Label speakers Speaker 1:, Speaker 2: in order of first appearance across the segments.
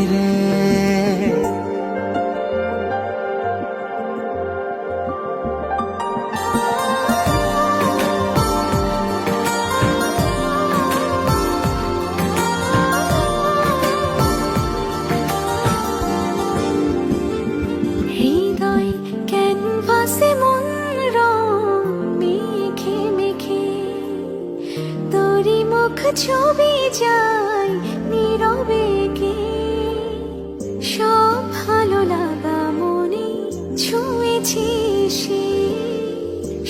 Speaker 1: হবি রে।
Speaker 2: হৃদয় ক্যানভাসে রং মেখে মেখে তোরি মুখ ছবি যায় নীরবে কে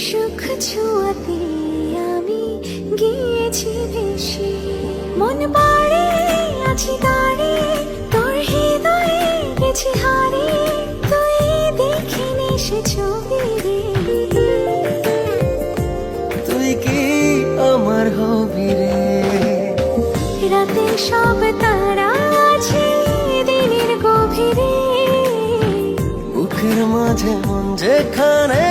Speaker 2: সুখ ছুঁয়াতে আমি গিয়েছি ভেসে। মন পাড়ে আছি দাঁড়িয়ে তোর হৃদয়ে গেছি হারিয়ে তুই দেখিনি সে ছবি
Speaker 1: তুই কি আমার হবি রে?
Speaker 2: রাতে সব তারা আছে দিনের গভীরে।
Speaker 1: বুকের মাঝে মন যেখানে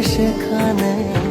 Speaker 1: রাখব তোকে সেখানে